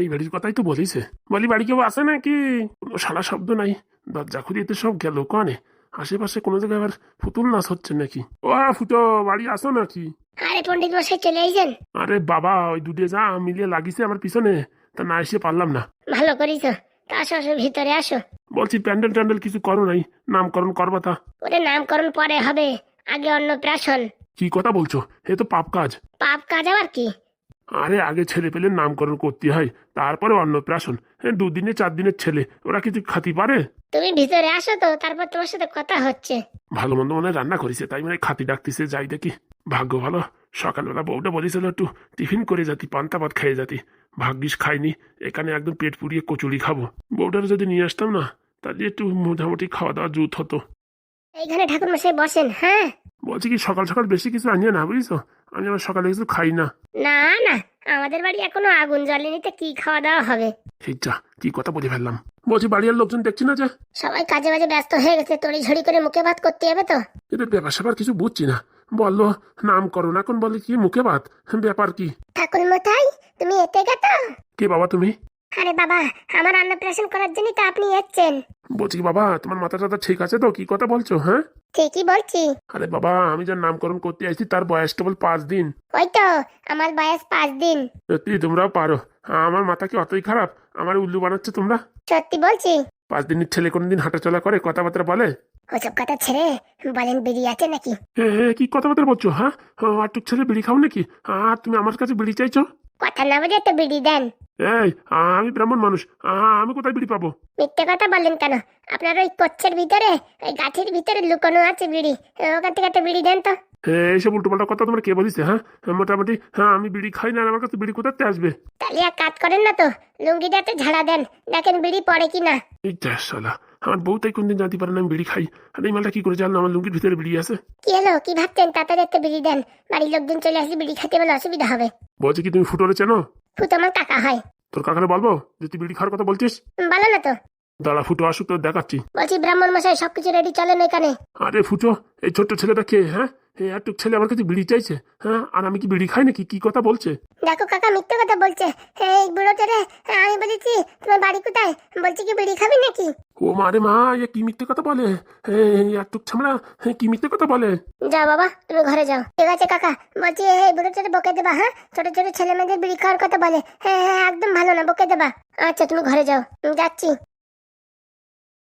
এই বাড়ির কথাই তো বলিছে। বলি বাড়ি কেউ আসে নাকি? কোনো সারা শব্দ নাই। দরজা খুঁড়িয়ে সব গেল কানে। আশেপাশে কোনো জায়গায় আবার পুতুল নাচ হচ্ছে নাকি? ও ফুটো বাড়ি আসো নাকি? আরে পণ্ডিত মশাই চলে আইছেন? আরে বাবা ওই দুটে যা মিলিয়ে লাগিছে আমার পিছনে তা না এসে পারলাম না। ভালো করিস তা আসো আসো ভিতরে আসো। বলছি প্যান্ডেল ট্যান্ডেল কিছু করো নাই নামকরণ করবা তা। ওরে নামকরণ পরে হবে। আগে অন্নপ্রাশন। কি কথা বলছো? এ তো পাপ কাজ। পাপ কাজ আবার কি? আরে আগে ছেলে পেলে নামকরণ করতে হয় তারপরে অন্নপ্রাশন। হ্যাঁ দুদিনে চার দিনের ছেলে ওরা কিছু খাতি পারে? তুমি ভিতরে আসো তো তারপর তোমার সাথে কথা হচ্ছে। ভালো মন্দ মনে হয় রান্না করেছে তাই মানে খাতি ডাকতেছে যাই দেখি। ভাগ্য ভালো সকালবেলা বউটা বলেছিল একটু টিফিন করে যাতি পান্তা ভাত খেয়ে যাতি। ভাগ্যিস খাইনি এখানে একদম পেট পুড়িয়ে কচুরি খাব। বউটার যদি নিয়ে আসতাম না তাহলে একটু মোটামুটি খাওয়া দাওয়া জুত হতো। এইখানে ঠাকুর মশাই বসেন হ্যাঁ? বলছি কি সকাল সকাল বেশি কিছু আনিয়ে না বুঝছ? আমি আবার সকালে কিছু খাই না। না না আমাদের বাড়ি এখনও আগুন জ্বলেনি তো কি খাওয়া দাওয়া হবে? সেইটা কি কথা বলে ফেললাম। বলছি বাড়ির লোকজন দেখছি না যে? সবাই কাজে বাজে ব্যস্ত হয়ে গেছে তড়ি ঝড়ি করে মুখে ভাত করতে হবে তো? এদের ব্যাপার স্যাপার কিছু বুঝছি না। বলল নাম করো না এখন বলে কি মুখে ভাত? ব্যাপার কি? ঠাকুর মশাই তুমি এতে গেতো কে বাবা তুমি? আরে বাবা আমার অন্নপ্রাশন করার জন্য তো আপনি এসছেন। বলছি বাবা তোমার মাথা টাথা ঠিক আছে তো? কি কথা বলছো হ্যাঁ? ঠিকই বলছি। আরে বাবা আমি যার নামকরণ করতে আসছি তার বয়স কেবল পাঁচ দিন। ওই তো আমার বয়স পাঁচ দিন। সত্যি তোমরাও পারো। আমার মাথা কি অতই খারাপ? আমার উল্লু বানাচ্ছে তোমরা? সত্যি বলছি। পাঁচ দিনের ছেলে কোনোদিন হাঁটাচলা করে কথাবার্তা বলে? ওসব কথা ছেড়ে বলেন বিড়ি আছে নাকি? হ্যাঁ হ্যাঁ কি কথাবার্তা বলছো হ্যাঁ? আর টুক ছেলে বিড়ি খাও নাকি? আর তুমি আমার কাছে বিড়ি চাইছো? কথা না বুঝে তো বিড়ি দেন। এই আমি ব্রাহ্মণ মানুষ। আমি কোথায় বিড়ি পাবো? মিথ্যে কথা বললেন কেন? আপনার ওই কচ্ছের ভিতরে ওই গাছের ভিতরে লুকানো আছে বিড়ি। ওখান থেকে একটা বিড়ি দেন তো। এইসব উল্টোপাল্টা কথা তোমরা কে বলিস হ্যাঁ? মোটামুটি হ্যাঁ আমি বিড়ি খাই না আমার কাছে বিড়ি কোথাতে আসবে? তাহলে এক কাজ করেন না তো লুঙ্গিটাতে ঝাড়া দেন দেখেন বিড়ি পড়ে কি না শালা আমার বউ তাই কোনদিন জানতে পারে না আমি বিড়ি খাই। আর এই মালটা কি করে জানলো? আমার লুঙ্গির ভিতরে বিড়ি আছে। কি হলো? কি ভাবছেন? তাড়াতাড়ি একটা বিড়ি দেন। বাড়ির লোকজন চলে আসলে বিড়ি খেতে বলে অসুবিধা হবে। বলছে কি তুমি ফুটোরে চেনো? ফুত আমার কাকা হয়। তোর কাকারে বলব যে তুই বিড়ি খাওয়ার কথা বলছিস? বলো না তো। দাঁড়া ফুটো আসুক তোর দেখাচ্ছি। বলছি ব্রাহ্মণ মশাই সবকিছু রেডি চলেন এখানে। আরে ফুটো এই ছোট্ট ছেলেটা কে হ্যাঁ? একটু ছেলে আমার কাছে বিড়ি চাইছে হ্যাঁ? আর আমি কি বিড়ি খাই নাকি? কি কথা বলছে? দেখো কাকা মিথ্যে কথা বলছে। এই বুড়োটা রে আমি বলেছি তোমার বাড়ি কোথায়? বলছি কি বিড়ি খাবি নাকি? ও মা রে মা এ কি মিথ্যে কথা বলে? একটু ছামড়া হ্যাঁ কি মিথ্যে কথা বলে? যাও বাবা তুমি ঘরে যাও। ঠিক আছে কাকা বলছি এই বুড়োটারে বকে দেবা হ্যাঁ? ছোট ছোট ছেলে মেয়েদের বিড়ি খাওয়ার কথা বলে। হ্যাঁ হ্যাঁ একদম ভালো না বকে দেবা। আচ্ছা তুমি ঘরে যাও যাচ্ছি।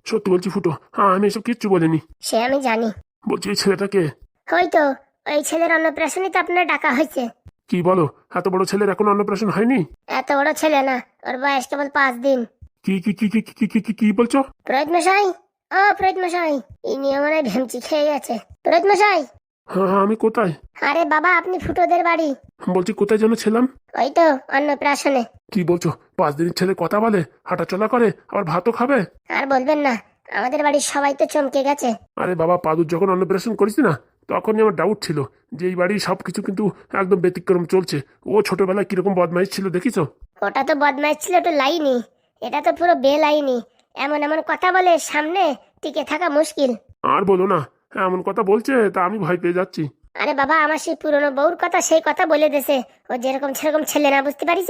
সত্যি বলছি ফুটো হ্যাঁ আমি এসব কিচ্ছু বলিনি। সে আমি জানি। বলছি এই ছেলেটাকে হয়তো ওই ছেলের অন্নপ্রাশনে তো আপনার ডাকা হয়েছে। কি বলো? এত বড় ছেলের এখন অন্নপ্রাশন হয়নি? এত বড় ছেলে না ওর বয়স কেবল পাঁচ দিন। কি কি কি কি কি কি কি কি বলছো? প্রহিত মশাই? ও প্রহিত মশাই ইনি আমার ভেমচি খেয়ে গেছে। প্রহিত মশাই? হ্যাঁ হ্যাঁ আমি কোথায়? আরে বাবা আপনি ফুটোদের বাড়ি। বলছি কোথায় যেন ছিলাম? ওই তো অন্নপ্রাশনে। কি বলছো? পাঁচ দিনের ছেলে কথা বলে হাঁটাচলা করে আবার ভাতও খাবে? আর বলবেন না আমাদের বাড়ির সবাই তো চমকে গেছে। আরে বাবা পাদুর যখন অন্নপ্রাশন করিস না তখনই আমার ডাউট ছিল যে এই বাড়ির সব কিছু কিন্তু একদম ব্যতিক্রম চলছে। ও ছোটবেলায় কীরকম বদমাইশ ছিল দেখিছো ওটা তো বদমাইশ ছিল তো লাইনি। এটা তো পুরো বেলাইনি। এমন এমন কথা বলে সামনে টিকে থাকা মুশকিল। আর বলো না এমন কথা বলছে তা আমি ভয় পেয়ে যাচ্ছি। আরে বাবা আমার সেই পুরনো বউর কথা সেই কথা বলে দেছে। ও যেরকম সেরকম ছেলে না বুঝতে পারিস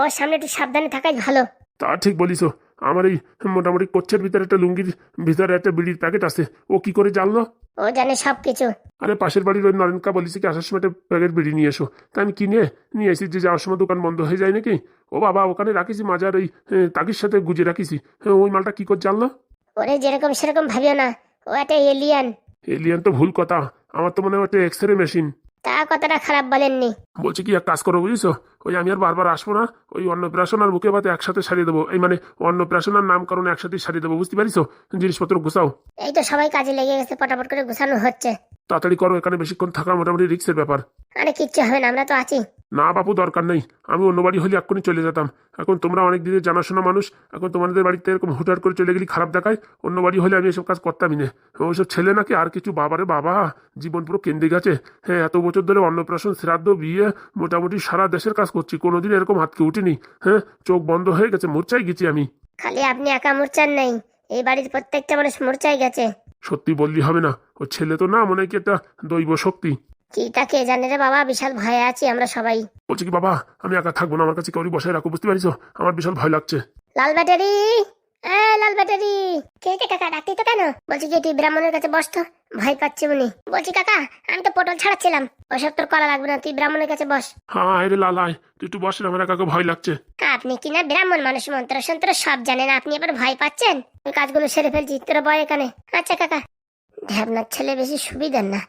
ওর সামনে একটু সাবধানে থাকাই ভালো। তা ঠিক বলিস আমার এই মোটামুটি কোচ্ছের ভিতরে একটা লুঙ্গির ভিতরে একটা বিড়ির প্যাকেট আছে। ও কি করে জানলো? ও জানে সব কিছু আরে পাশের বাড়ির ওই নরেনকা বলিস কি আসার সময় একটা প্যাকেট বিড়ি নিয়ে এসো। তা আমি কিনে নিয়ে এসেছি যে যাওয়ার সময় দোকান বন্ধ হয়ে যায় নাকি? ও বাবা ওখানে রাখিছি মাজার ওই তাকির সাথে গুজে রাখিছি। হ্যাঁ, ওই মালটা কি করে জানলো? ওরে যেরকম সেরকম ভাবিও না ও একটা এলিয়ান এলিয়ান তো ভুল কথা আমার তো মনে হয় একটা এক্স রে মেশিন তা কথাটা খারাপ বলেননি। বলছি কি এক কাজ করো বুঝিস ওই আমি আর বারবার আসব না ওই অন্নপ্রাশন আর বুকে পাতে একসাথে সারিয়ে দেবো। এই মানে অন্নপ্রাশন আর নামকরণ একসাথে সারিয়ে দেবো বুঝতে পারিস জিনিসপত্র গুছাও। এই তো সবাই কাজে লেগে গেছে পটাপট করে গুছানো হচ্ছে। তাড়াতাড়ি করো এখানে বেশিক্ষণ থাকা মোটামুটি রিক্সের ব্যাপার। আরে কিচ্ছু হবে না আমরা তো আছি। না বাপু দরকার নেই। আমি অন্য বাড়ি হলে এক্ষুনি চলে যেতাম। এখন তোমরা অনেক দিনের জানাশোনা মানুষ এখন তোমাদের বাড়িতে এরকম হুটার করে চলে গেলে খারাপ দেখায়। অন্য বাড়ি হলে আমি এসব কাজ করতামই না। ওইসব ছেলে নাকি আর কিছু বাবারে বাবা জীবন পুরো কেন্দ্রে গেছে। হ্যাঁ এত বছর ধরে অন্নপ্রাশন শ্রাদ্ধ বিয়ে মোটামুটি সারা দেশের কাজ করছি কোনোদিন এরকম হাতকে উঠিনি। হ্যাঁ চোখ বন্ধ হয়ে গেছে মূর্ছাই গেছি আমি। খালি আপনি একা মূর্ছার নেই এই বাড়ির প্রত্যেকটা মানুষ মূর্ছাই গেছে। সত্যি বললি হবে না। ও ছেলে তো না মনে কি একটা দৈব শক্তি। কিটা কে জানে রে বাবা বিশাল ভয়ে আছি আমরা সবাই। বলছি কি বাবা আমি একা থাকব না আমার কাছে কেউ বসে রাখো বুঝতে পারিস আমার বিশাল ভয় লাগছে। লাল ব্যাটারি! এ লাল ব্যাটারি! কে কে কাকা ডাকতি তো কেন? বলছি কি তুই ব্রাহ্মণের কাছে বস তো। ভয় পাচ্ছি উনি বলছি কাকা আমি তো পটল ছাড়াচ্ছিলাম। ওসব তোর করা লাগবে না তুই ব্রাহ্মণের কাছে বস। হ্যাঁ রে লালাই তুই একটু বসে আমার একাকে ভয় লাগছে। আপনি কি না ব্রাহ্মণ মানুষ মন্ত্র সন্ত্র সব জানেন আপনি এবার ভয় পাচ্ছেন? আমি কাজগুলো সেরে ফেলছি তোরা বয় এখানে। আচ্ছা কাকা। ঢ্যাবনার ছেলে বেশি সুবিধার না।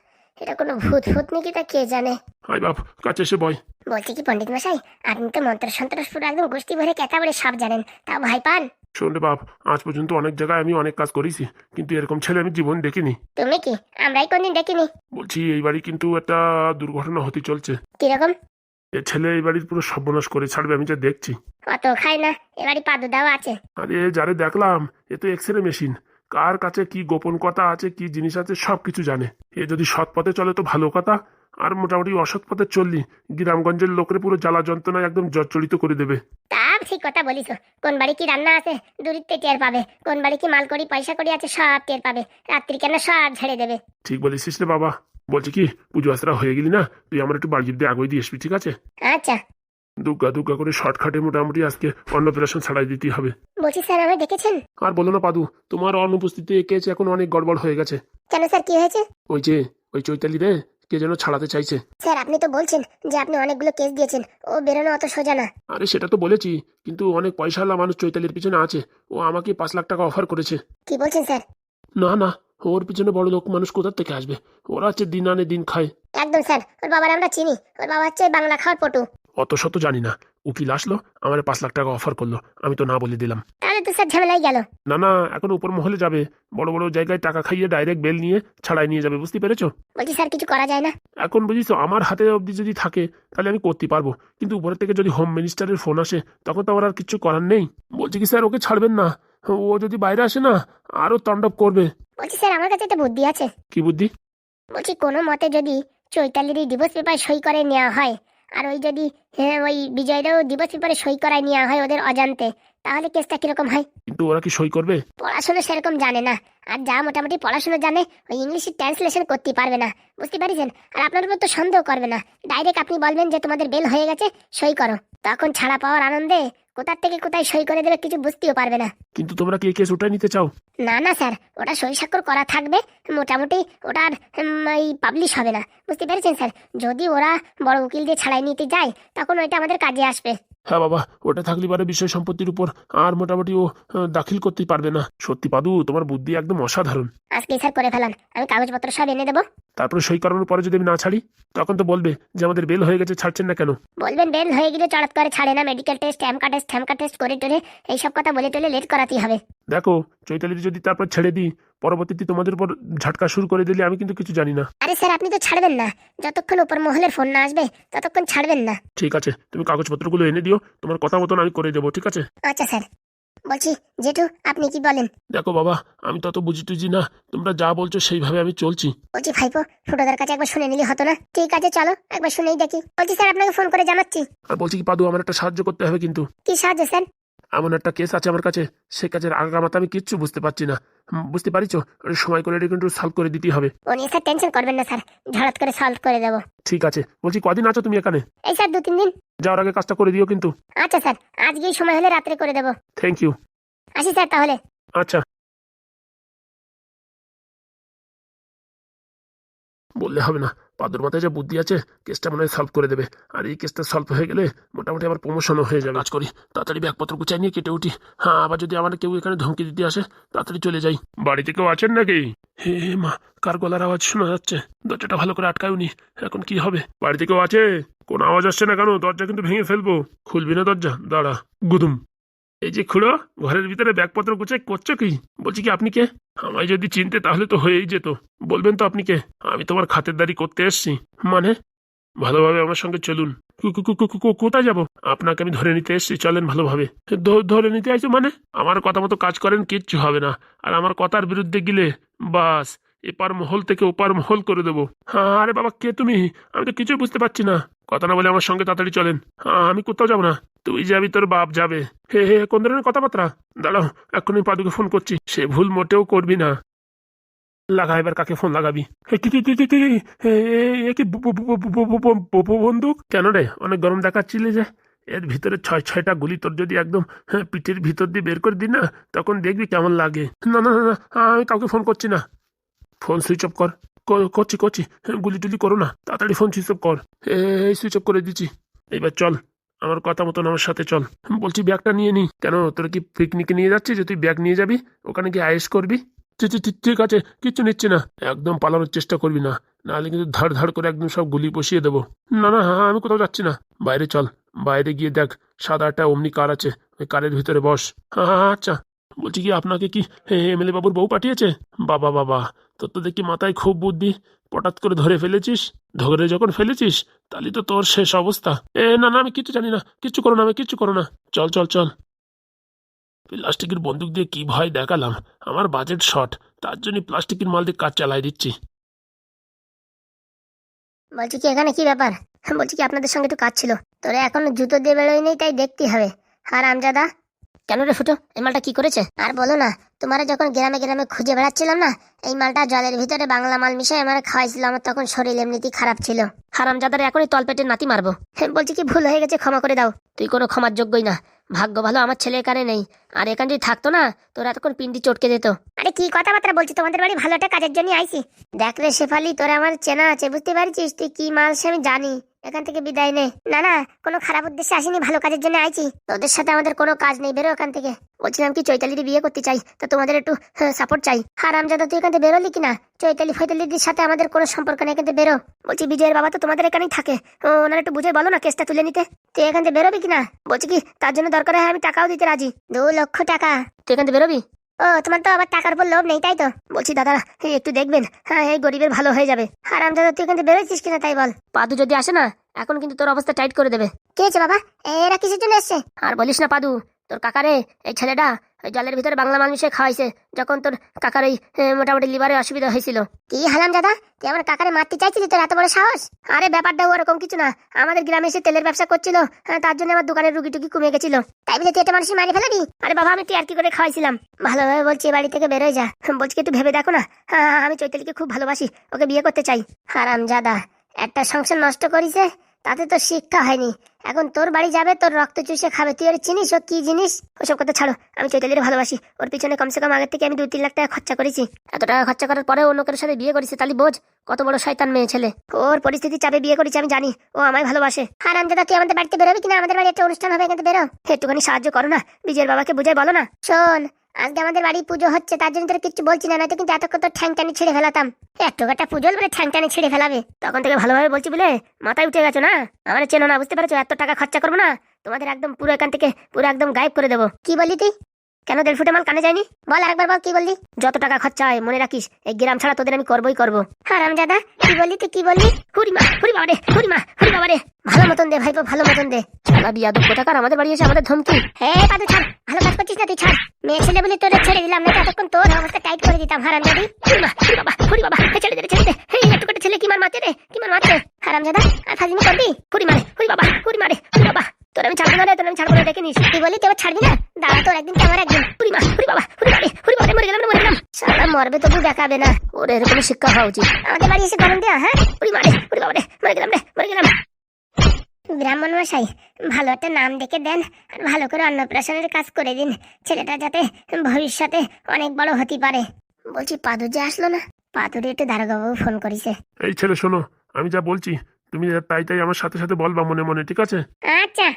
এটা কোনো ভূত ফুত নাকি তা কে জানে? হাই বাপ কাছে এসে বয়। বলছি কি পণ্ডিত মশাই আপনি তো মন্ত্র সন্ত্র পুরো একদম গোষ্ঠী ভরে কেতা বলে সব জানেন তাও ভয় পান? শোন রে বাপ আজ পর্যন্ত অনেক জায়গায় আমি অনেক কাজ করেছি কিন্তু এরকম ছেলে আমি জীবন দেখিনি। তুমি কি? আমরাই কোনদিন দেখিনি। বলছি এই বাড়ি কিন্তু একটা দুর্ঘটনা হতে চলছে। কীরকম? এ ছেলে এই বাড়ির পুরো সর্বনাশ করে ছাড়বে আমি যা দেখছি। অত খাই না এবারই পাদু দাও আছে। আরে যারে দেখলাম এ তো এক্স রে মেশিন কার কাছে কি গোপন কথা আছে কি জিনিস আছে সব কিছু জানে। এ যদি সৎ পথে চলে তো ভালো কথা আর মোটামুটি অসৎ পথে চললি। গ্রামগঞ্জের লোকের পুরো জ্বালা যন্ত্রণায় একদম জর্জরিত করে দেবে। তা ঠিক কথা বলিস কোন বাড়ি কি রান্না আছে টের পাবে। কোন বাড়ি কি মাল করি পয়সা করি আছে সব টের পাবে। রাত্রি কেন সব ঝেড়ে দেবে? ঠিক বলেছিস রে বাবা। বলছি কি পুজো আশ্রা হয়ে গেলি না? তুই আমার একটু বাড়ির দিয়ে আগে দিয়ে আসবি ঠিক আছে? আচ্ছা। দুগ্গা দুগ্গা করে শর্টকাটে মোটামুটি আজকে অন্নপ্রাশন ছাড়াই দিতে হবে। বলছি স্যার আমায় দেখেছেন? আর বলো না পাদু তোমার অনুপস্থিতি একে এখন অনেক গড়বড় হয়ে গেছে। কেন স্যার কি হয়েছে? ওই যে ওই চৈতালি রে কে যেন ছাড়াতে চাইছে। স্যার আপনি তো বলছেন যে আপনি অনেকগুলো কেস দিয়েছেন। ও বেরোনো অত সোজা না। আরে সেটা তো বলেছি কিন্তু অনেক পয়সাওয়ালা মানুষ চৈতালির পিছনে আছে। ও আমাকে পাঁচ লাখ টাকা অফার করেছে। কি বলছেন স্যার? না না ওর পিছনে বড় লোক মানুষ কোথার থেকে আসবে? ওরা হচ্ছে দিন আনে দিন খায়। একদম স্যার। ওর বাবার আমরা চিনি। ওর বাবা হচ্ছে বাংলা খাওয়ার পটু। অত শত জানি না। উকিল আসলো আমার পাঁচ লাখ টাকা অফার করল। আমি তো না বলে দিলাম। তাহলে তো স্যার ঝামেলাই গেল। না না এখন উপর মহলে যাবে। বড় বড় জায়গায় টাকা খাইয়ে ডাইরেক্ট বেল নিয়ে ছাড়াই নিয়ে যাবে বুঝতে পেরেছ? বলছি স্যার কিছু করা যায় না। এখন বুঝিস তো, আমার হাতে অবধি যদি থাকে তাহলে আমি করতে পারব। কিন্তু উপরের থেকে যদি হোম মিনিস্টারের ফোন আসে তখন তো আমার আর কিছু করার নেই। বলছি কি স্যার ওকে ছাড়বেন না? ও যদি বাইরে আসে না আরও তাণ্ডব করবে। বলছি স্যার আমার কাছে একটা বুদ্ধি আছে। কি বুদ্ধি? বলছি কোনো মতে যদি চৈতালির ডিভোর্স পেপার সই করে নেওয়া হয় আর ওই যদি হ্যাঁ, ওই বিজয়রাও দিবসের পরে সই করায় নেওয়া হয় ওদের অজান্তে তাহলে কেসটা কীরকম হয়? কিন্তু ওরা কি সই করবে? পড়াশোনা সেরকম জানে না। আর যা মোটামুটি পড়াশোনা জানে ওই ইংলিশে ট্রান্সলেশন করতে পারবে না। বুঝতে পারছেন? আর আপনার উপর তো সন্দেহ করবে না। ডাইরেক্ট আপনি বলবেন যে তোমাদের বেল হয়ে গেছে সই করো। তখন ছাড়া পাওয়ার আনন্দে কোথার থেকে কোথায় সই করে দেবে কিছু বুঝতেও পারবে না। কিন্তু তোমরা কি এই কেস উঠাই নিতে চাও? না না স্যার ওটা সই স্বাক্ষর করা থাকবে। মোটামুটি ওটার উম, এই পাবলিশ হবে না। বুঝতে পেরেছেন স্যার? যদি ওরা বড় উকিল দিয়ে ছাড়াই নিতে যায় তখন ওইটা আমাদের কাজে আসবে। হ্যাঁ বাবা ওটা থাকলে পারে বিষয় সম্পত্তির উপর আর মোটামুটি ও দাখিল করতে পারবে না। সত্যি পাদু তোমার বুদ্ধি একদম অসাধারণ। আজকে স্যার করে ফেলান? আমি কাগজপত্র সব এনে দেবো। তারপর সই করানোর পরে যদি আমি না ছাড়ি তখন তো বলবে যে আমাদের বেল হয়ে গেছে ছাড়ছেন না কেন? বলবেন বেল হয়ে গেলে চড়াত করে ছাড়ে না মেডিকেল টেস্ট অ্যামকা টেস্ট ট্যামকা টেস্ট করে টোলে এইসব কথা বলে টলে লেট করাতেই হবে। দেখো চৈতালির যদি তারপর ছেড়ে দিই পরবর্তীতে তোমাদের উপর ঝাটকা শুরু করে দিলে আমি কিন্তু কিছু জানি না। আরে স্যার আপনি তো ছাড়বেন না। যতক্ষণ উপর মহলের ফোন না আসবে ততক্ষণ ছাড়বেন না। ঠিক আছে তুমি কাগজপত্রগুলো এনে দিও তোমার কথা মতন আমি করে দেবো ঠিক আছে? আচ্ছা স্যার। বলছি জেঠু আপনি কি বলেন? দেখো বাবা আমি তত বুঝি টুঝি না তোমরা যা বলছো সেইভাবে আমি চলছি। বলছি ভাইপো ফুটোদার কাছে একবার শুনে নিলে হতো না? ঠিক আছে চলো একবার শুনেই দেখি। বলছি স্যার আপনাকে ফোন করে জানাচ্ছি। আর বলছি কি পাদু আমার একটা সাহায্য করতে হবে কিন্তু। কি সাহায্য স্যার? এমন একটা কেস আছে আমার কাছে। সে কাজের আগামাতা আমি কিচ্ছু বুঝতে পারছি না। বুঝতে পারিছো? সময় করে এটা কিন্তু সলভ করে দিতে হবে। ও নিয়ে স্যার টেনশন করবেন না স্যার। ঝড়াত করে সলভ করে দেবো। ঠিক আছে। বলছি কদিন আছো তুমি এখানে? এই স্যার দু তিন দিন। যাওয়ার আগে কাজটা করে দিও কিন্তু। আচ্ছা স্যার। আজকেই সময় হলে রাত্রে করে দেবো। থ্যাংক ইউ আসি স্যার তাহলে। আচ্ছা। বললে হবে না। পাদুর মাথায় যা বুদ্ধি আছে, কেসটা মনে হয় সলভ করে দেবে। আর এই কেসটা সলভ হয়ে গেলে মোটামুটি আমার প্রমোশনও হয়ে যাবে। কাজ করি, তাড়াতাড়ি ব্যাগপত্র গুছাই নিয়ে কেটে উঠি। হ্যাঁ আবার যদি আমার কেউ এখানে ধমকি দিতে আসে, তাড়াতাড়ি চলে যাই। বাড়িতে কেউ আছেন নাকি? হে, মা, কার গলার আওয়াজ শোনা যাচ্ছে? দরজাটা ভালো করে আটকায়নি। এখন কি হবে? বাড়িতে কেউ আছে? কোন আওয়াজ আসছে না কেন? দরজা কিন্তু ভেঙে ফেলব। খুলবি না দরজা? দাঁড়া। গুদুম। এই যে খুড়ো, ঘরের ভিতরে ব্যাগপত্র গুছাই করছ কি? বলছি কি, আপনি কে? আমায় যদি চিনতে, তাহলে তো হয়েই যেত। বলবেন তো আপনি কে? আমি তোমার খাতের দাড়ি করতে এসছি। মানে? ভালোভাবে আমার সঙ্গে চলুন। কোথায় যাব? আপনাকে আমি ধরে নিতে এসছি, চলেন ভালোভাবে। ধরে নিতে আইছো মানে? আমার কথা মতো কাজ করেন, কিচ্ছু হবে না। আর আমার কথার বিরুদ্ধে গেলে, বাস, এপার মহল থেকে ওপার মহল করে দেবো। হ্যাঁ আরে বাবা, কে তুমি? আমি তো কিছুই বুঝতে পারছি না। কথা না বলে আমার সঙ্গে তাড়াতাড়ি চলেন। হ্যাঁ আমি কোথাও যাব না। তুই যাবি, তোর বাপ যাবে। হে হে কোন ধরনের কথাবার্তা? দাঁড়াও এখনই পাদুকে ফোন করছি। সে ভুল মোটেও করবি না। লাগা, এবার কাকে ফোন লাগাবি? কি বন্দুক? কেন রে, অনেক গরম দেখাচ্ছিলে যে। এর ভিতরে ছয় ছয়টা গুলি তোর যদি একদম পিঠের ভিতর দিয়ে বের করে দিই না, তখন দেখবি কেমন লাগে। না না না, আমি কাউকে ফোন করছি না। ফোন সুইচ অফ কর। করছি করছি। হ্যাঁ, গুলি টুলি করো না। তাড়াতাড়ি ফোন সুইচ অফ কর। এই সুইচ অফ করে দিচ্ছি। এবার চল আমার কথা মতন আমার সাথে চল। বলছি ব্যাগটা নিয়ে নি। কেন তোর কি পিকনিকে নিয়ে যাচ্ছিস? যে তুই ব্যাগ নিয়ে যাবি ওখানে কি আয়েস করবি? ঠিক আছে কিচ্ছু নিচ্ছি না। একদম পালানোর চেষ্টা করবি না। নাহলে কিন্তু ধাড় ধাড় করে একদম সব গুলি বসিয়ে দেবো। না না হ্যাঁ আমি কোথাও যাচ্ছি না। বাইরে চল বাইরে গিয়ে দেখ সাদা একটা অমনি কার আছে। ওই কারের ভিতরে বস। হ্যাঁ হ্যাঁ, আচ্ছা। বলছি কি, আপনাকে কি এমএলএ বাবুর বউ পাঠিয়েছে? বাবা বাবা, তোর তো দেখি মাথায় খুব বুদ্ধি। হঠাৎ করে ধরে ফেলেছিস? ধরে যখন ফেলেছিস, তাহলে তো তোর শেষ অবস্থা। এ, না না, আমি কিচ্ছু জানি না। কিচ্ছু করো না, আমি কিচ্ছু করো না। চল চল চল। প্লাস্টিকের বন্দুক দিয়ে কি ভয় দেখালাম। আমার বাজেট শর্ট তার জন্য প্লাস্টিকের মাল দিয়ে কাজ চালাই দিচ্ছি। বলছি কি, এখানে কি ব্যাপার? বলছি কি, আপনাদের সঙ্গে একটু কাজ ছিল। তোরা এখন জুতো দিয়ে বেরোয় নেই তাই দেখতে হবে। আর আমজাদা? কেন রে ফুটো? এই মালটা কি করেছে? আর বলো না তোমারা যখন গ্রামে গ্রামে খুঁজে বেড়াচ্ছিলাম না এই মালটা জলের ভিতরে বাংলা মাল মিশিয়ে আমার খাওয়াইছিল আমার তখন শরীর এমনিতেই খারাপ ছিল। হারামজাদার এখনই তলপেটে নাতি মারবো। বলছি কি ভুল হয়ে গেছে ক্ষমা করে দাও। তুই কোনো ক্ষমার যোগ্যই না। ভাগ্য ভালো আমার ছেলে এখানে নেই। আর এখানে যদি থাকতো না তোর এতক্ষণ পিন্ডি চটকে যেত। আরে কি কথাবার্তা বলছি তোমাদের বাড়ি ভালো একটা কাজের জন্য আইছি। দেখ রে শেফালি তোরা আমার চেনা আছে বুঝতে পারছিস? তুই কি মাল সে আমি জানি। এখান থেকে বিদায় নে। না না, কোনো খারাপ উদ্দেশ্যে আসিনি, ভালো কাজের জন্য আইছি। তোদের সাথে আমাদের কোনো কাজ নেই, বেরো এখান থেকে। বলছিলাম কি, চৈতালির বিয়ে করতে চাই, তা তোমাদের একটু সাপোর্ট চাই। হারাম জাদা তুই এখান থেকে বেরোলি কিনা? চৈতালি ফৈতালির সাথে আমাদের কোনো সম্পর্ক নেই, এখান থেকে বেরো। বলছি, বিজয়ের বাবা তো তোমাদের এখানেই থাকে। ওনার একটু বুঝে বলো না, কেসটা তুলে নিতে। তুই এখান থেকে বেরোবি কিনা? বলছি কি, তার জন্য দরকার হয় আমি টাকাও দিতে রাজি। দু লক্ষ টাকা। তুই এখান থেকে বেরোবি? ও, তোমার তো আবার টাকার উপর লোভ নেই, তাই তো? বলছি, দাদা একটু দেখবেন। হ্যাঁ এই গরিবের ভালো হয়ে যাবে। হারাম দাদা তুই কিন্তু বেরোচ্ছিস কিনা তাই বল? পাদু যদি আসে না এখন কিন্তু তোর অবস্থা টাইট করে দেবে। কে আছে বাবা? এরা কিসের জন্য এসছে? আর বলিস না পাদু তোর কাকারে এই ছেলেটা ওই জলের ভিতরে বাংলা মানুষ খাওয়াইছে যখন তোর কাকার ওই মোটামুটি লিভারে অসুবিধা হয়েছিল। কি হালাম দাদা? তুই আমার কাকারে মারতে চাইছিলি তোর এত বড় সাহস? আরে ব্যাপারটা ওরকম কিছু না। আমাদের গ্রামে এসে তেলের ব্যবসা করছিল হ্যাঁ, তার জন্য আমার দোকানের রুগী টুকি কমে গেছিল। তাই বলে তুই একটা মানুষ মারি ফেলাবি আরে বাবা আমি তুই আর কি করে খাওয়াইছিলাম? ভালোভাবে বলছি এ বাড়ি থেকে বেরোয় যা। বলছি একটু ভেবে দেখো না? হ্যাঁ আমি চৈতালিকে খুব ভালোবাসি ওকে বিয়ে করতে চাই। হারাম জাদা একটা সংসার নষ্ট করিছে, তাতে তো শিক্ষা হয়নি। এখন তোর বাড়ি যাবে, তোর রক্ত চুষে খাবে। তুই আর চিনিস ও কি জিনিস? ওসব কথা ছাড়ো, আমি চৈতালির ভালোবাসি। ওর পিছনে কমসে কম আগের থেকে আমি দু তিন লাখ টাকা খরচা করেছি। এত টাকা খরচা করার পরে অন্য কারোর সাথে বিয়ে করেছি, তাহলে বোঝ, কত বড় শয়তান মেয়ে ছেলে। ওর পরিস্থিতি চাপে বিয়ে করেছি, আমি জানি, ও আমায় ভালোবাসে। আর আমজাদা তুই আমাদের বাড়িতে বেরোবি কিনা? আমাদের বাড়ি একটা অনুষ্ঠান হবে থেকে বেরো। একটুখানি সাহায্য করো না, বিজয়ের বাবাকে বুঝাই বলো না। শোন আজকে আমাদের বাড়ি পুজো হচ্ছে, তার জন্য তোর কিছু বলছি না, নয়তো কিন্তু এতক্ষণ তোর ঠ্যাংটানি ছিঁড়ে ফেলাতাম। একটু একটা পুজো বলে ঠ্যাংটানি ছিঁড়ে ফেলাবে। তখন থেকে ভালোভাবে বলছি বলে মাথায় উঠে গেছো না? আমার চেনো না, বুঝতে পারছ? এত টাকা খরচা করব না? তোমাদের একদম পুরো এখান থেকে পুরো একদম গায়েব করে দেবো। কি বলি তুই? কেন দেড় ফুটে মাল কানে যায়নি? বল আরেকবার বল, কি বললি? যত টাকা খরচা হয়, মনে রাখিস, এই গ্রাম ছাড়া তোদের আমি করবোই করব। হারাম দাদা কি বললি তুই, কি বললি? হুরি মা হুরি বাবা রে হুরি মা হুরি বাবা রে ভালো মতন দে ভাইপো, ভালো মতন দে। শালা বিয়াদব কোথাকার, আমাদের বাড়ি এসে আমাদের ধমকি। হে পাদু, ছাড়, ভালো কাজ করছিস না তুই, ছাড়। মেয়ে ছেলে বলে তোদের ছেড়ে দিলাম, না এতক্ষণ তোর অবস্থা টাইট করে দিতাম, হারাম দাদি হুরি মা হুরি বাবা হুরি বাবা হে ছেড়ে দে ছেড়ে দে। হে একটু ছেলে কি মার মারছে রে? কি মার মারছে? হারাম দাদা আর ফাজিমি করবি? হুরি মারে হুরি বাবা হুরি মারে হুরি বাবা। তোর আমি ছাড়বো না রে, তোর আমি ছাড়বো না, দেখে নিস তুই বলি আবার ছাড়বি না? দাঁড়া তোর একদিন আমার একদিন। হুরি মা হুরি বাবা হুরি মারে হুরি বাবা, মরে গেলাম মরে গেলাম। সারা মরবে তবু দেখাবে না। ওর এরকম শিক্ষা হওয়া উচিত। আমাদের বাড়ি এসে গরম হ্যাঁ? হুরি হুরি বাবা রে, মরে গেলাম রে, মরে গেলাম। ব্রাহ্মণ মশাই, ভালো একটা নাম ডেকে দেন আর ভালো করে অন্নপ্রাশনের কাজ করে দিন। ছেলেটা যাতে ভবিষ্যতে অনেক বড় হতে পারে। বলছি পাদু যে আসলো না? পাদুরে একটু দারোগাবু ফোন করেছে। এই ছেলে, শোনো, আমি যা বলছি তুমি তাই তাই আমার সাথে সাথে বলবা মনে মনে ঠিক আছে? আচ্ছা।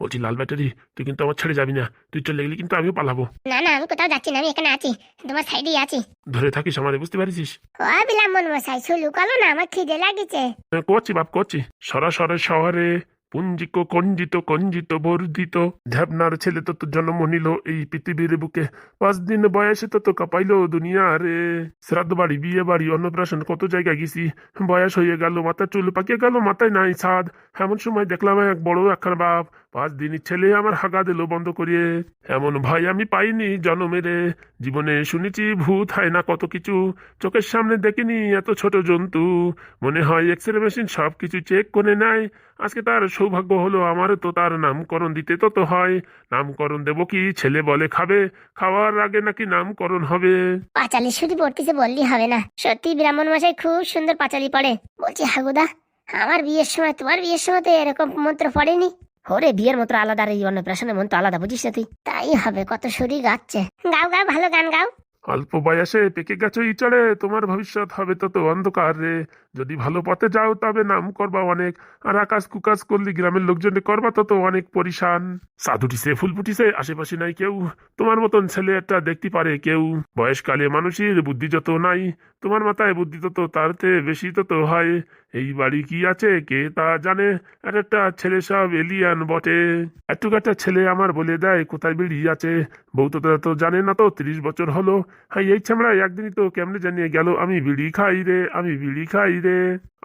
বলছি লাল ব্যাটারি তুই কিন্তু আমার ছেড়ে যাবি না। তুই চলে গেলি কিন্তু আমিও পালাবো। না না আমি কোথাও যাচ্ছি না আমি এখানে আছি। তোমার সাইডেই আছি। ধরে থাকিস আমারে বুঝতে পারিস ও ব্রাহ্মণ মশাই শুলু কালো না আমার খিদে লাগিছে। করছি বাপ করছি। সরা শহরে পুঞ্জিক কঞ্জিত কঞ্জিত বর্ধিত। ধ্যাবনার ছেলে তো তোর জন্ম নিল এই পৃথিবীর বুকে। পাঁচ দিন বয়সে তো তো কাঁপাইলো দুনিয়া রে। শ্রাদ্ধ বাড়ি, বিয়ে বাড়ি, অন্নপ্রাশন, কত জায়গায় গেছি। বয়স হয়ে গেল মাথা চুল পাকিয়ে গেল, মাথায় নাই ছাদ। এমন সময় দেখলাম এক বড় একখান বাপ। পাঁচ দিনের ছেলে আমার হাগা দিল বন্ধ করিয়ে। এমন ভয় আমি পাইনি জন্মেরে জীবনে শুনেছি ভূত হয় না কত কিছু। চোখের সামনে দেখিনি এত ছোট জন্তু। মনে হয় এক্স রে মেশিন সব কিছু চেক করে নেয়। আজকে তার সৌভাগ্য হলো আমারও তো তার নামকরণ দিতে তো তো হয়। নামকরণ দেবো কি? ছেলে বলে খাবে। খাওয়ার আগে নাকি নামকরণ হবে। পাঁচালি শুধু পড়তেছে বললেই হবে না। সত্যি ব্রাহ্মণ মশাই খুব সুন্দর পাঁচালি পড়ে। বলছি হাগুদা আমার বিয়ের সময় তোমার বিয়ের সময় তো এরকম মন্ত্র পড়েনি? ওরে বিয়ের মতো আলাদা এই অন্নপ্রাশনের মন্ত্র আলাদা বুঝিস না তুই? তাই হবে কত সুরই গাচ্ছে। গাও গাও ভালো গান গাও। অল্প বয়সে পেকে গেছো চড়ে তোমার ভবিষ্যৎ হবে তত অন্ধকার। রে যদি ভালো পথে যাও, তবে নাম করবা অনেক। আর আকাশ কুকাশ করলে গ্রামের লোকজন করবা তত অনেক পরিশান। সাধু উঠিছে ফুল ফুটিছে, আশেপাশে নাই কেউ। তোমার মতন ছেলে একটা দেখতে পারে কেউ। বয়সকালে মানুষের বুদ্ধি যত নাই, তোমার মাথায় বুদ্ধি তত তারতে বেশি তত হয়। এই বাড়ি কি আছে, কে তা জানে। আর একটা ছেলে সব এলিয়ান বটে। একটুকু একটা ছেলে আমার বলে দেয়, কোথায় বিড়ি আছে? বউ তো তো জানে না তো, ত্রিশ বছর হলো। হাই, এই ছামড়া একদিনই তো কেমনে জানিয়ে গেল, আমি বিড়ি খাই রে, আমি বিড়ি খাই রে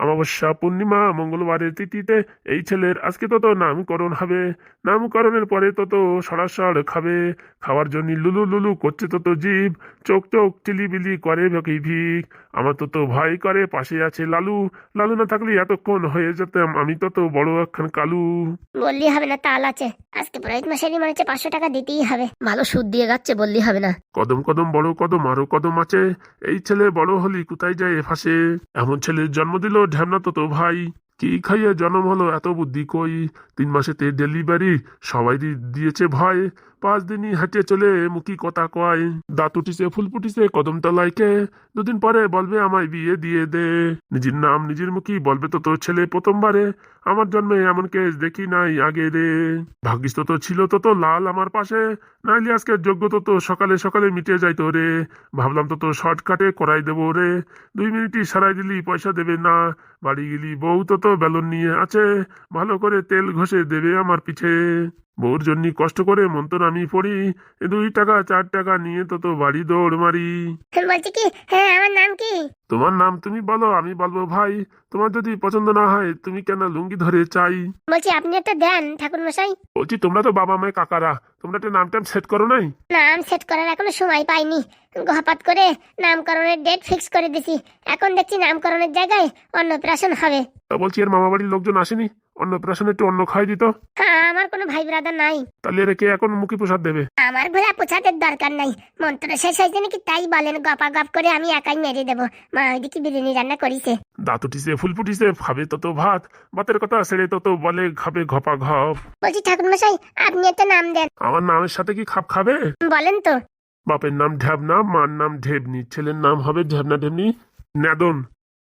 অমাবস্যা পূর্ণিমা মঙ্গলবারের তিথিতে এই ছেলের আজকে তো তো নামকরণ হবে। নামকরণের পরে তত তো সরাসর খাবে। খাওয়ার জন্য লুলু লুলু করছে তত তো জীব। চোখ চোখ চিলিবিলি করে ভকি ভিক। আমার তো তো ভয় করে পাশে আছে লালু। লালু না থাকলে এতক্ষণ হয়ে যেতাম আমি তো তো বড় একখান কালু। বললি হবে না তাল আছে। আজকে পুরোহিত মশাই মনে হচ্ছে পাঁচশো টাকা দিতেই হবে। ভালো সুদ দিয়ে যাচ্ছে বললি হবে না। কদম কদম বড় কদম আরও কদম আছে। এই ছেলে বড় হলি কোথায় যায় এ ফাঁসে? এমন ছেলের জন্ম দিল ঢ্যামনা তো ভাই। কি খাইয়ে জন্ম হলো এত বুদ্ধি কই? তিন মাসেতে ডেলিভারি সবাই দিয়েছে ভয়। পাঁচ দিনই হাঁটে চলে মুখি কথা কয়। দাঁত উঠিছে, ফুল ফুটিছে, কদম তলাইকে দুদিন পরে বলবে আমায় বিয়ে দিয়ে দে। নিজের নাম নিজের মুখি, বলবে তো তোর ছেলে প্রথমবারে। আমার জন্মে এমন কেস দেখি নাই আগে রে। ভাগ্যিস তো ছিল তো তো লাল আমার পাশে। নাইলে আজকে যোগ্য তো তো সকালে সকালে মিটে যাইতো রে। ভাবলাম তো তো শর্টকাটে করাই দেবো রে। দুই মিনিটই সারাই দিলি, পয়সা দেবে না। বাড়ি গেলি বউ তো তো বেলুন নিয়ে আছে। ভালো করে তেল ঘষে দেবে আমার পিছে বউর জন্য কষ্ট করে মন্তর আমি পড়ি দুই টাকা চার টাকা নিয়ে তো তো বাড়ি দৌড় মারি। বলছি কি? হ্যাঁ আমার নাম কি? তোমার নাম তুমি বলো আমি বলব ভাই। তোমার যদি পছন্দ না হয় তুমি কেন লুঙ্গি ধরে চাই? বলছি আপনি একটা দেন ঠাকুর মশাই বলছি তোমরা তো বাবা মায়ের কাকারা তোমরা একটা নাম টাম সেট করো নাই? নাম সেট করার এখনও সময় পাইনি। হঠাৎ করে নামকরণের ডেট ফিক্স করে দিছি। এখন দেখছি নামকরণের জায়গায় অন্নপ্রাশন হবে। তা বলছি এর মামা বাড়ির লোকজন আসেনি? অন্নপ্রাশনে একটু অন্ন খাই দিত। হ্যাঁ আমার কোনো ভাই ব্রাদার নাই। তাহলে এরা কে? এখন মুখী প্রসাদ দেবে। আমার ঘোরা পোছাতের দরকার নাই। মন্ত্র শেষ হয়েছে নাকি তাই বলেন গপা গপ করে আমি একাই মেরে দেবো। মা ওইদিকে বিরিয়ানি রান্না করিছে। দাঁত উঠিছে ফুল ফুটিছে খাবে তত ভাত। ভাতের কথা ছেড়ে তত বলে খাবে ঘপা ঘপ বলছি ঠাকুর মশাই আপনি একটা নাম দেন। আমার নামের সাথে কি খাপ খাবে? বলেন তো। বাপের নাম ঢ্যাবনা মার নাম ঢেবনি ছেলের নাম হবে ঢ্যাবনা ঢেবনি নেদন।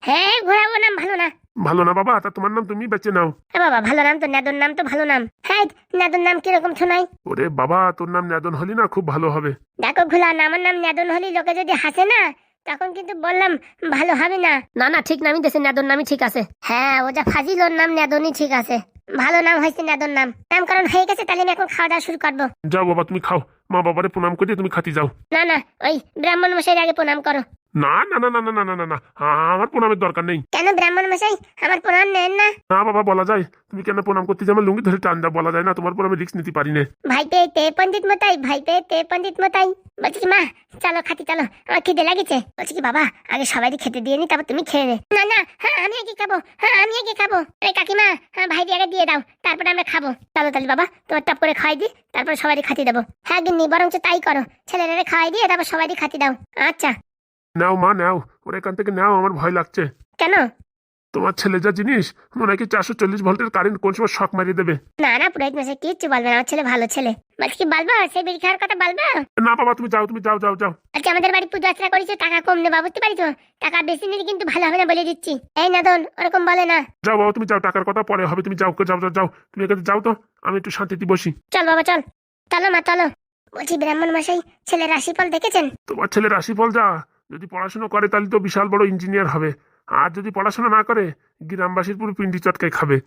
হ্যাঁ ঘোরাবো নাম ভালো না। ভালো না বাবা? তা তোমার নাম তুমি বেঁচে নাও। এ বাবা ভালো নাম তো নেদন নাম তো ভালো নাম। হ্যাঁ নেদন নাম কীরকম শোনাই? ওরে বাবা তোর নাম নেদন হলি না খুব ভালো হবে। দেখো ঘোলা না আমার নাম নেদন হলি লোকে যদি হাসে না তখন কিন্তু বললাম ভালো হবে না। না না ঠিক নামই দেশে নেদন নামই ঠিক আছে। হ্যাঁ ও যা ফাজিল ওর নাম নেদনই ঠিক আছে। ভালো নাম হয়েছে নেদন নাম। নামকরণ হয়ে গেছে তাহলে আমি এখন খাওয়া দাওয়া শুরু করব। যাও বাবা তুমি খাও। মা বাবারে প্রণাম করে তুমি খাতি যাও। না না ওই ব্রাহ্মণ মশাইয়ের আগে প্রণাম করো। না না না না না না না না আমার প্রণামের দরকার নেই। কেন ব্রাহ্মণ মশাই? আমার প্রণাম নেন না। না বাবা বলা যায় তুমি কেন প্রণাম করতে যাবে? লুঙ্গি ধরে টান বলা যায় না তোমার পর আমি রিক্স নিতে পারি না। ভাই পে তে পণ্ডিত মতাই ভাই পে তে পণ্ডিত মতাই। বলছি কি মা চলো খাতি চলো আমার খিদে লাগেছে। বলছি কি বাবা আগে সবাই খেতে দিয়ে নি তারপর তুমি খেয়ে নে। না না হ্যাঁ আমি আগে খাব হ্যাঁ আমি আগে খাব। এই কাকিমা হ্যাঁ ভাই আগে দিয়ে দাও তারপরে আমরা খাব। চলো তাহলে বাবা তোমার টপ করে খাওয়াই দি তারপর সবাই খাতি দেবো। হ্যাঁ গিন্নি বরঞ্চ তাই করো। ছেলেরা খাওয়াই দিয়ে তারপর সবাই খাতি দাও। আচ্ছা। নাও মা নাও। ওর এখান থেকে নাও আমার ভয় লাগছে। কেন? তোমার ছেলে যা জিনিস মনে হয় কি চারশো চল্লিশ ভোল্টের কারেন্ট কোন সময় শক মারিয়ে দেবে। না না পুরোহিত মশাই কিচ্ছু বলবে না আমার ছেলে ভালো ছেলে। বলছি কি বলব সে বিড়ি খাওয়ার কথা বলব? না বাবা তুমি যাও তুমি যাও যাও যাও। আজকে আমাদের বাড়ি পুজো আচরা করেছ টাকা কম নেবা বুঝতে পারিছো টাকা বেশি নিলে কিন্তু ভালো হবে না বলে দিচ্ছি। এই নাদন ওরকম বলে না। যাও বাবা তুমি যাও টাকার কথা পরে হবে তুমি যাও যাও যাও যাও। তুমি এখানে যাও তো আমি একটু শান্তিতে বসি। চল বাবা চল। চলো মা চলো। বলছি ব্রাহ্মণ মশাই ছেলের রাশিফল দেখেছেন? তোমার ছেলে রাশিফল যা যদি পড়াশুনো করে, তাহলে তো বিশাল বড় ইঞ্জিনিয়ার হবে। আর যদি পড়াশোনা না করে, গ্রামবাসীর পুরো পিন্ডি চটকায় খাবে।